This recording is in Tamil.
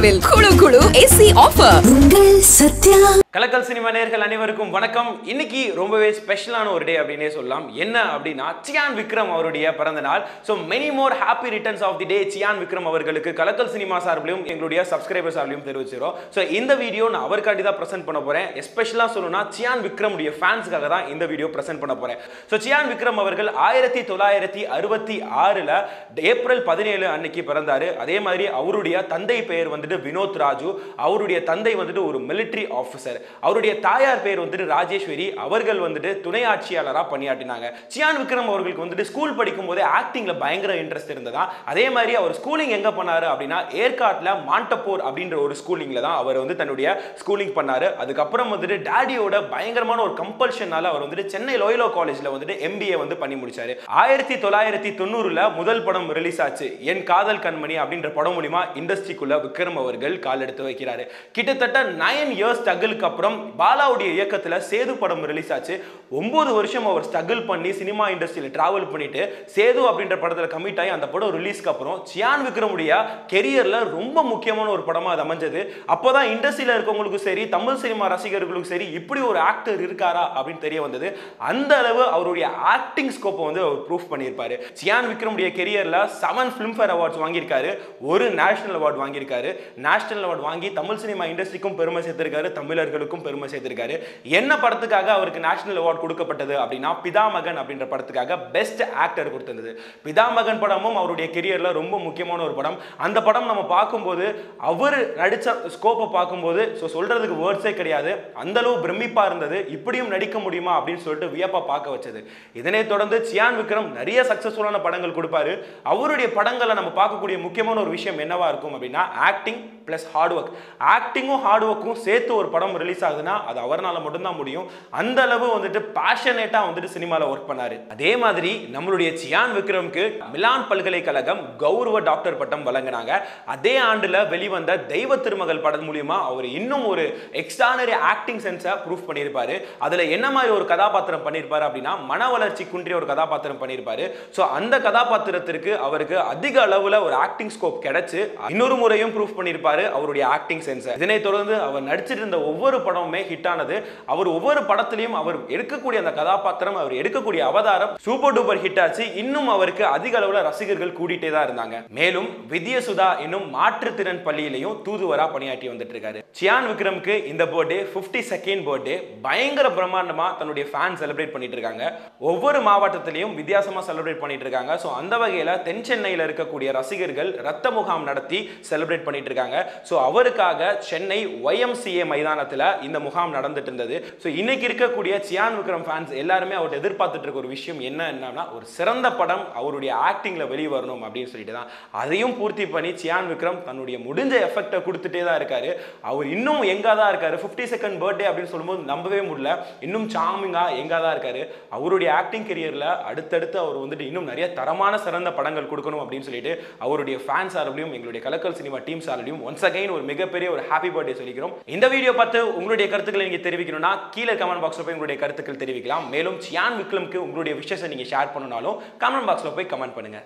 சத்யாவில் குழு குழு ஏசி ஆஃபர் உங்கள் சத்யா. கலக்கல் சினிமா நேர்கள் அனைவருக்கும் வணக்கம். இன்னைக்கு ரொம்பவே ஸ்பெஷலான ஒரு டே அப்படின்னே சொல்லலாம். என்ன அப்படின்னா சியான் விக்ரம் அவருடைய பிறந்த நாள். So many more happy returns of the day Chiyaan Vikram அவர்களுக்கு கலக்கல் சினிமா சார்பிலும் எங்களுடைய சப்ஸ்கிரைபர் சார்பிலும் தெரிவிச்சிடும் ஸோ இந்த வீடியோ நான் அவருக்காண்டி தான் ப்ரெசென்ட் பண்ண போறேன். எஸ்பெஷலாக சொல்லணும்னா சியான் விக்ரமுடைய ஃபேன்ஸுக்காக தான் இந்த வீடியோ ப்ரெசென்ட் பண்ண போறேன். ஸோ சியான் விக்ரம் அவர்கள் ஆயிரத்தி தொள்ளாயிரத்தி அறுபத்தி ஆறில் ஏப்ரல் பதினேழு அன்னைக்கு பிறந்தார். அதே மாதிரி அவருடைய தந்தை பெயர் வந்துட்டு வினோத் ராஜு. அவருடைய தந்தை வந்துட்டு ஒரு மிலிட்ரி ஆஃபீஸர் அவருடைய தாயார் பேர் வந்துட்டு ராஜேஸ்வரி. அவர்கள் வந்துட்டு துணை ஆட்சியாளராக பணியாற்றினாங்க. சியான் விக்ரம் அவர்களுக்கு வந்துட்டு ஸ்கூல் படிக்கும் போதே ஆக்டிங்ல பயங்கர இன்ட்ரெஸ்ட் இருந்ததா? அதே மாதிரி அவர் ஸ்கூலிங் எங்க பண்ணாரு அப்படின்னா ஏற்காட்டில் மாண்டப்பூர் அப்படின்ற ஒரு ஸ்கூலிங்ல தான் அவர் வந்து தன்னுடைய ஸ்கூலிங் பண்ணாரு. அதுக்கப்புறம் வந்துட்டு டேடியோட பயங்கரமான ஒரு கம்பல்ஷனால அவர் வந்துட்டு சென்னை லோயலோ காலேஜ்ல வந்துட்டு எம்பிஏ வந்து பண்ணி முடிச்சாரு. ஆயிரத்தி தொள்ளாயிரத்தி தொண்ணூறுல முதல் படம் ரிலீஸ் ஆச்சு. என் காதல் கண்மணி அப்படின்ற படம் மூலிமா இண்டஸ்ட்ரிக்குள்ள விக்ரம் அவர்கள் கால் எடுத்து வைக்கிறாரு. கிட்டத்தட்ட நைன் இயர்ஸ் ஸ்ட்ரகிளுக்கு அப்புறம் பாலாவுடைய இயக்கத்தில் சேது படம் ரிலீஸ் ஆச்சு. ஒன்பது வருஷம் அவர் ஸ்ட்ரகிள் பண்ணி சினிமா இண்டஸ்ட்ரியில் டிராவல் பண்ணிட்டு சேது அப்படின்ற படத்தில் கமிட் ஆகி அந்த படம் ரிலீஸ்க்கு அப்புறம் சியான் விக்ரமுடைய கெரியரில் ரொம்ப முக்கியமான ஒரு படமா அது அமைஞ்சது. அப்போதான் இண்டஸ்ட்ரியில இருக்கவங்களுக்கும் சரி தமிழ் சினிமா ரசிகர்களுக்கும் சரி இப்படி ஒரு ஆக்டர் இருக்காரா அப்படின்னு தெரிய வந்தது. அந்த அளவு அவருடைய ஆக்டிங் ஸ்கோப்பை வந்து அவர் ப்ரூஃப் பண்ணியிருப்பாரு. சியான் விக்ரமுடைய கெரியர்ல செவன் ஃபிலிம்ஃபேர் அவார்ட்ஸ் வாங்கியிருக்காரு. ஒரு நேஷனல் அவார்டு வாங்கியிருக்காரு. நேஷனல் அவார்டு வாங்கி தமிழ் சினிமா இண்டஸ்ட்ரிக்கும் பெருமை சேர்த்திருக்காரு தமிழர்கள். தமிழர்களுக்கும் பெருமை சேர்த்திருக்காரு. என்ன படத்துக்காக அவருக்கு நேஷனல் அவார்டு கொடுக்கப்பட்டது அப்படின்னா பிதாமகன் அப்படின்ற படத்துக்காக பெஸ்ட் ஆக்டர் கொடுத்திருந்தது. பிதாமகன் படமும் அவருடைய கெரியரில் ரொம்ப முக்கியமான ஒரு படம். அந்த படம் நம்ம பார்க்கும்போது அவர் நடித்த ஸ்கோப்பை பார்க்கும்போது ஸோ சொல்கிறதுக்கு வேர்ட்ஸே கிடையாது. அந்த அளவு இருந்தது. இப்படியும் நடிக்க முடியுமா அப்படின்னு சொல்லிட்டு வியப்பாக பார்க்க வச்சது. இதனை தொடர்ந்து சியான் விக்ரம் நிறைய சக்ஸஸ்ஃபுல்லான படங்கள் கொடுப்பாரு. அவருடைய படங்களை நம்ம பார்க்கக்கூடிய முக்கியமான ஒரு விஷயம் என்னவா இருக்கும் அப்படின்னா ஆக்டிங் பிளஸ் ஹார்ட் ஒர்க் ஆக்டிங்கும் ஹார்ட் ஒர்க்கும் சேர்த்து ஒரு படம் ரிலீஸ் ஆகுதுன்னா அது அவர்னால மட்டும்தான் முடியும். அந்த அளவு வந்துட்டு பேஷனேட்டா வந்துட்டு சினிமாவில் ஒர்க் பண்ணாரு. அதே மாதிரி நம்மளுடைய சியான் விக்ரம்க்கு மிலான் பல்கலைக்கழகம் கௌரவ டாக்டர் பட்டம் வழங்கினாங்க. அதே ஆண்டுல வெளிவந்த தெய்வ திருமகள் படம் மூலியமா அவர் இன்னும் ஒரு எக்ஸ்ட்ரானரி ஆக்டிங் சென்ஸை ப்ரூஃப் பண்ணியிருப்பாரு. அதுல என்ன மாதிரி ஒரு கதாபாத்திரம் பண்ணியிருப்பாரு அப்படின்னா மன வளர்ச்சி குன்றிய ஒரு கதாபாத்திரம் பண்ணியிருப்பாரு. ஸோ அந்த கதாபாத்திரத்திற்கு அவருக்கு அதிக அளவுல ஒரு ஆக்டிங் ஸ்கோப் கிடைச்சு இன்னொரு முறையும் ப்ரூஃப் பண்ணியிருப்பாரு அவருடைய ஆக்டிங் சென்ஸை இதனை தொடர்ந்து அவர் நடிச்சிட்டு இருந்த ஒவ்வொரு படமுமே ஹிட் ஆனது அவர் ஒவ்வொரு படத்திலையும் அவர் எடுக்கக்கூடிய அந்த கதாபாத்திரம் அவர் எடுக்கக்கூடிய அவதாரம் சூப்பர் டூப்பர் ஹிட் ஆச்சு. இன்னும் அவருக்கு அதிக அளவுல ரசிகர்கள் கூடிட்டே தான் இருந்தாங்க. மேலும் வித்யசுதா என்னும் மாற்றுத்திறன் பள்ளியிலையும் தூதுவரா பணியாற்றி வந்துட்டு இருக்காரு சியான் விக்ரம்க்கு இந்த பர்த்டே 52 செகண்ட் பர்த்டே பயங்கர பிரம்மாண்டமா தன்னுடைய ஃபேன் செலிப்ரேட் பண்ணிட்டு இருக்காங்க ஒவ்வொரு மாவட்டத்திலையும் வித்தியாசமா செலிப்ரேட் பண்ணிட்டு இருக்காங்க ஸோ அந்த வகையில தென் சென்னையில் இருக்கக்கூடிய ரசிகர்கள் ரத்த முகாம் நடத்தி செலிப்ரேட் பண்ணிட்டு இருக்காங்க ஸோ அவருக்காக சென்னை ஒய்எம்சிஏ மைதானத்தில் இந்த முகாம் நடந்துட்டு இருந்தது ஸோ இன்னைக்கு இருக்கக்கூடிய சியான் விக்ரம் ஃபேன்ஸ் எல்லாருமே அவர் எதிர்பார்த்துட்டு இருக்க ஒரு விஷயம் என்ன என்னன்னா ஒரு சிறந்த படம் அவருடைய ஆக்டிங்ல வெளியே வரணும் அப்படின்னு சொல்லிட்டு தான். அதையும் பூர்த்தி பண்ணி சியான் விக்ரம் தன்னுடைய முடிஞ்ச எஃபெக்டை கொடுத்துட்டே தான் இருக்காரு. அவர் இன்னும் எங்கே தான் இருக்காரு? ஃபிஃப்டி செகண்ட் பர்த்டே அப்படின்னு சொல்லும்போது நம்பவே முடியல. இன்னும் சாமிங்காக எங்கே தான் இருக்காரு? அவருடைய ஆக்டிங் கெரியரில் அடுத்தடுத்து அவர் வந்துட்டு இன்னும் நிறைய தரமான சிறந்த படங்கள் கொடுக்கணும் அப்படின்னு சொல்லிட்டு அவருடைய ஃபேன்ஸ் சார்பிலையும் எங்களுடைய கலக்கல் சினிமா டீம் சார்பிலையும் ஒன்ஸ் அகைன் ஒரு மிகப்பெரிய ஒரு ஹாப்பி பர்த்டே சொல்லிக்கிறோம். இந்த வீடியோ பார்த்து உங்களுடைய கருத்துக்களை நீங்க தெரிவிக்கணும்னா கீழே கமெண்ட் பாக்ஸில் போய் உங்களுடைய கருத்துக்கள் தெரிவிக்கலாம். மேலும் சியான் விக்ரம்க்கு உங்களுடைய விஷயத்தை நீங்க ஷேர் பண்ணணும்னாலும் கமெண்ட் பாக்ஸ்ல போய் கமெண்ட் பண்ணுங்க.